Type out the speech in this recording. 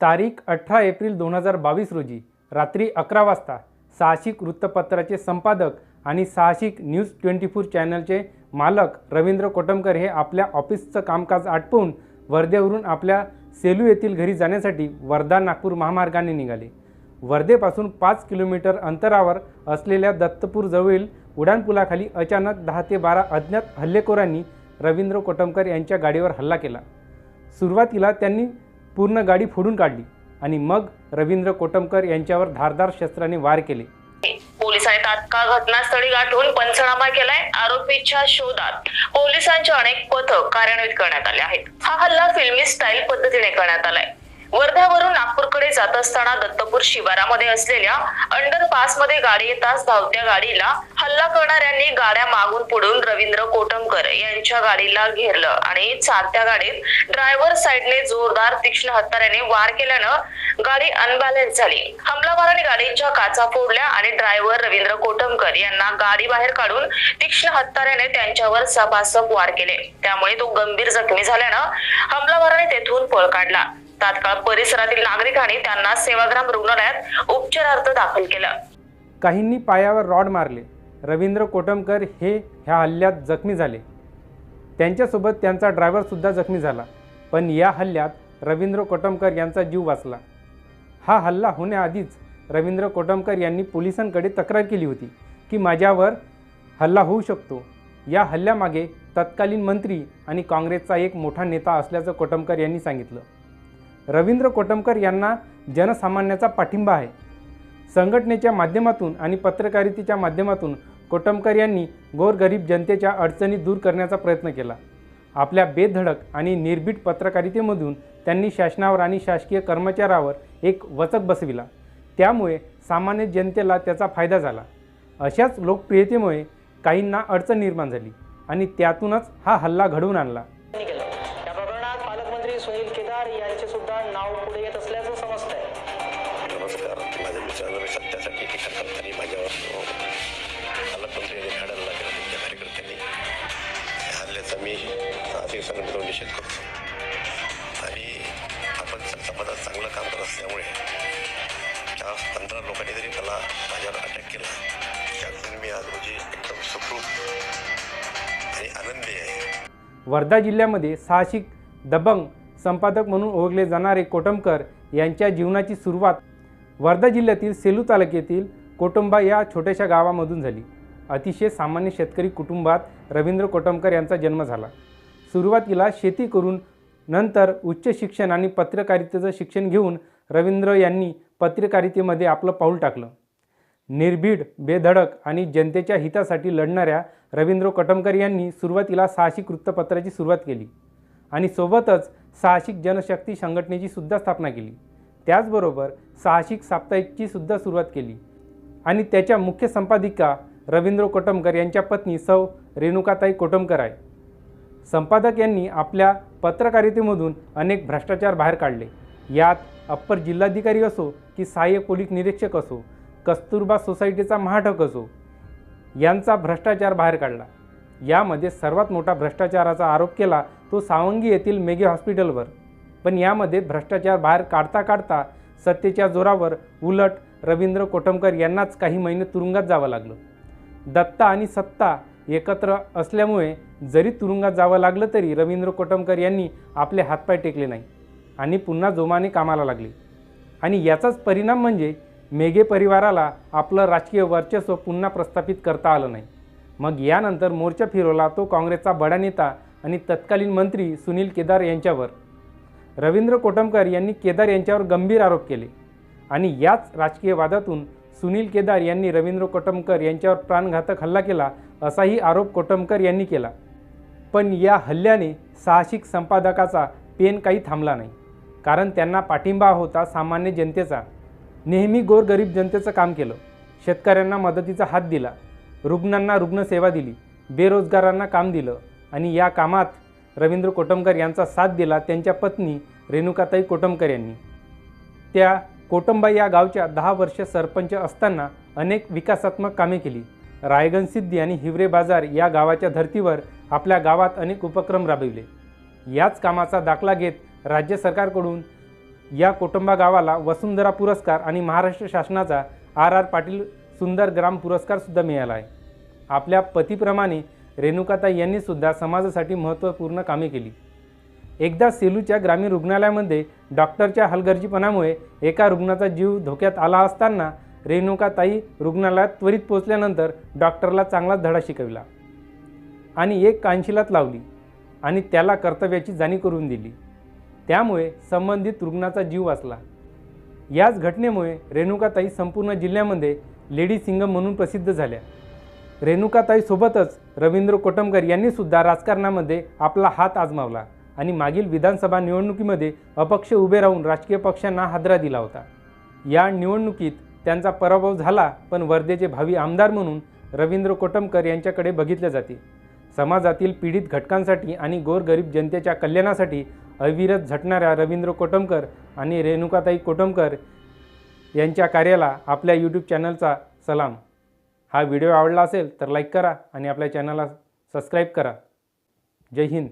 तारीख अठरा एप्रिल दोन हजार बावीस रोजी रात्री अकरा वाजता साहसिक वृत्तपत्राचे संपादक आणि साहसिक न्यूज ट्वेंटी फोर चॅनलचे मालक रवींद्र कोटमकर हे आपल्या ऑफिसचं कामकाज आटपून वर्धेवरून आपल्या सेलू येथील घरी जाण्यासाठी वर्धा नागपूर महामार्गाने निघाले. वर्धेपासून पाच किलोमीटर अंतरावर असलेल्या दत्तपूरजवळील उड्डाणपुलाखाली अचानक दहा ते बारा अज्ञात हल्लेखोरांनी रवींद्र कोटमकर यांच्या गाडीवर हल्ला केला. सुरुवातीला त्यांनी पूर्ण गाडी फोडून काढली आणि मग रवींद्र कोटमकर यांच्यावर धारदार शस्त्राने वार केले. पोलिसांनी तात्काळ घटनास्थळी गाठून पंचनामा केलाय आरोपीच्या शोधात पोलिसांचे अनेक पथक कार्यान्वित करण्यात आले आहेत. हा हल्ला फिल्मी स्टाईल पद्धतीने करण्यात आलाय. वर्ध्यावरून नागपूरकडे जात असताना दत्तपूर शिवारामध्ये असलेल्या अंडरपासमध्ये गाडी येताच धावत्या गाडीला हल्ला करणाऱ्यांनी गाड्या मागून पुढून रवींद्र कोटमकर यांच्या गाडीला घेरलं आणि चालत्या गाडीत ड्रायव्हर साईडने जोरदार तीक्ष्ण हत्याराने वार केल्यानं गाडी अनबॅलन्स झाली. हमलावराने गाडीच्या काचा फोडल्या आणि ड्रायव्हर रवींद्र कोटमकर यांना गाडी बाहेर काढून तीक्ष्ण हत्याराने त्यांच्यावर सपासप वार केले. त्यामुळे तो गंभीर जखमी झाल्यानं हमलावराने तेथून पळ काढला. तात्काळ परिसरातील नागरिकांनी त्यांना सेवाग्राम रुग्णालयात उपचारार्थ दाखल केलं. काहींनी पायावर रॉड मारले. रवींद्र कोटमकर हे ह्या हल्ल्यात जखमी झाले. त्यांच्यासोबत त्यांचा ड्रायव्हरसुद्धा जखमी झाला. पण या हल्ल्यात रवींद्र कोटमकर यांचा जीव वाचला. हा हल्ला होण्याआधीच रवींद्र कोटमकर यांनी पोलिसांकडे तक्रार केली होती की माझ्यावर हल्ला होऊ शकतो. या हल्ल्यामागे तत्कालीन मंत्री आणि काँग्रेसचा एक मोठा नेता असल्याचं कोटमकर यांनी सांगितलं. रवींद्र कोटमकर यांना जनसामान्याचा पाठिंबा आहे. संघटनेच्या माध्यमातून आणि पत्रकारितेच्या माध्यमातून कोटमकर यांनी गोरगरीब जनतेच्या अडचणी दूर करण्याचा प्रयत्न केला. आपल्या बेधडक आणि निर्भीड पत्रकारितेमधून त्यांनी शासनावर आणि शासकीय कर्मचाऱ्यावर एक वचक बसविला. त्यामुळे सामान्य जनतेला त्याचा फायदा झाला. अशाच लोकप्रियतेमुळे काहींना अडचण निर्माण झाली आणि त्यातूनच हा हल्ला घडवून आणला. मला माझ्यावर अटॅक केला. त्यातून मी आज म्हणजे एकदम सुखरूप आणि आनंदी आहे. वर्धा जिल्ह्यामध्ये साहसिक दबंग संपादक म्हणून ओळखले जाणारे कोटमकर यांच्या जीवनाची सुरुवात वर्धा जिल्ह्यातील सेलू तालुक्यातील कोटुंबा या छोट्याशा गावामधून झाली. अतिशय सामान्य शेतकरी कुटुंबात रवींद्र कोटमकर यांचा जन्म झाला. सुरुवातीला शेती करून नंतर उच्च शिक्षण आणि पत्रकारितेचं शिक्षण घेऊन रवींद्र यांनी पत्रकारितेमध्ये आपलं पाऊल टाकलं. निर्भीड बेधडक आणि जनतेच्या हितासाठी लढणाऱ्या रवींद्र कटमकर यांनी सुरुवातीला साहसिक वृत्तपत्राची सुरुवात केली आणि सोबतच साहसिक जनशक्ती संघटनेची सुद्धा स्थापना केली. त्याचबरोबर साहसिक साप्ताहिकची सुद्धा सुरुवात केली आणि त्याच्या मुख्य संपादिका रवींद्र कोटमकर यांच्या पत्नी सौ रेणुकाताई कोटमकर आहे. संपादक यांनी आपल्या पत्रकारितेमधून अनेक भ्रष्टाचार बाहेर काढले. यात अप्पर जिल्हाधिकारी असो की सहाय्यक पोलीस निरीक्षक असो कस्तुरबा सोसायटीचा महाटक असो यांचा भ्रष्टाचार बाहेर काढला. यामध्ये सर्वात मोठा भ्रष्टाचाराचा आरोप केला तो सावंगी येथील मेघे हॉस्पिटलवर. पण यामध्ये भ्रष्टाचार बाहेर काढता काढता सत्तेच्या जोरावर उलट रवींद्र कोटमकर यांनाच काही महिने तुरुंगात जावं लागलं. दत्ता आणि सत्ता एकत्र असल्यामुळे जरी तुरुंगात जावं लागलं तरी रवींद्र कोटमकर यांनी आपले हातपाय टेकले नाही आणि पुन्हा जोमाने कामाला लागले. आणि याचाच परिणाम म्हणजे मेघे परिवाराला आपलं राजकीय वर्चस्व पुन्हा प्रस्थापित करता आलं नाही. मग यानंतर मोर्चा फिरवला तो काँग्रेसचा बडा नेता आणि तत्कालीन मंत्री सुनील केदार यांच्यावर. रवींद्र कोटमकर यांनी केदार यांच्यावर गंभीर आरोप केले. आणि याच राजकीय वादातून सुनील केदार यांनी रवींद्र कोटमकर यांच्यावर प्राणघातक हल्ला केला असाही आरोप कोटमकर यांनी केला. पण या हल्ल्याने साहसिक संपादकाचा पेन काही थांबला नाही. कारण त्यांना पाठिंबा होता सामान्य जनतेचा. नेहमी गोरगरीब जनतेचं काम केलं. शेतकऱ्यांना मदतीचा हात दिला. रुग्णांना रुग्णसेवा दिली. बेरोजगारांना काम दिलं. आणि या कामात रवींद्र कोटमकर यांचा साथ दिला त्यांच्या पत्नी रेणुकाताई कोटमकर यांनी. त्या कोटंबा या गावच्या दहा वर्ष सरपंच असताना अनेक विकासात्मक कामे केली. रायगन सिद्धी आणि हिवरे बाजार या गावाच्या धर्तीवर आपल्या गावात अनेक उपक्रम राबविले. याच कामाचा दाखला घेत राज्य सरकारकडून या कोटंबा गावाला वसुंधरा पुरस्कार आणि महाराष्ट्र शासनाचा आर आर पाटील सुंदर ग्राम पुरस्कारसुद्धा मिळाला आहे. आपल्या पतीप्रमाणे रेणुकाताई यांनीसुद्धा समाजासाठी महत्त्वपूर्ण कामे केली. एकदा सेलूच्या ग्रामीण रुग्णालयामध्ये डॉक्टरच्या हलगर्जीपणामुळे एका रुग्णाचा जीव धोक्यात आला असताना रेणुकाताई रुग्णालयात त्वरित पोचल्यानंतर डॉक्टरला चांगलाच धडा शिकविला आणि एक कानशिलात लावली आणि त्याला कर्तव्याची जाणीव करून दिली. त्यामुळे संबंधित रुग्णाचा जीव वाचला. याच घटनेमुळे रेणुकाताई संपूर्ण जिल्ह्यामध्ये लेडी सिंगम म्हणून प्रसिद्ध झाल्या. रेणुकाताईसोबतच रवींद्र कोटमकर यांनीसुद्धा राजकारणामध्ये आपला हात आजमावला आणि मागील विधानसभा निवडणुकीमध्ये अपक्ष उभे राहून राजकीय पक्षांना हादरा दिला होता. या निवडणुकीत त्यांचा पराभव झाला पण वर्धेचे भावी आमदार म्हणून रवींद्र कोटमकर यांच्याकडे बघितले जाते. समाजातील पीडित घटकांसाठी आणि गोरगरीब जनतेच्या कल्याणासाठी अविरत झटणाऱ्या रवींद्र कोटमकर आणि रेणुकाताई कोटमकर यांच्या कार्याला आपल्या यूट्यूब चॅनलचा सलाम. हा व्हिडिओ आवडला असेल तर लाईक करा आणि आपल्या चॅनलला सबस्क्राईब करा. जय हिंद.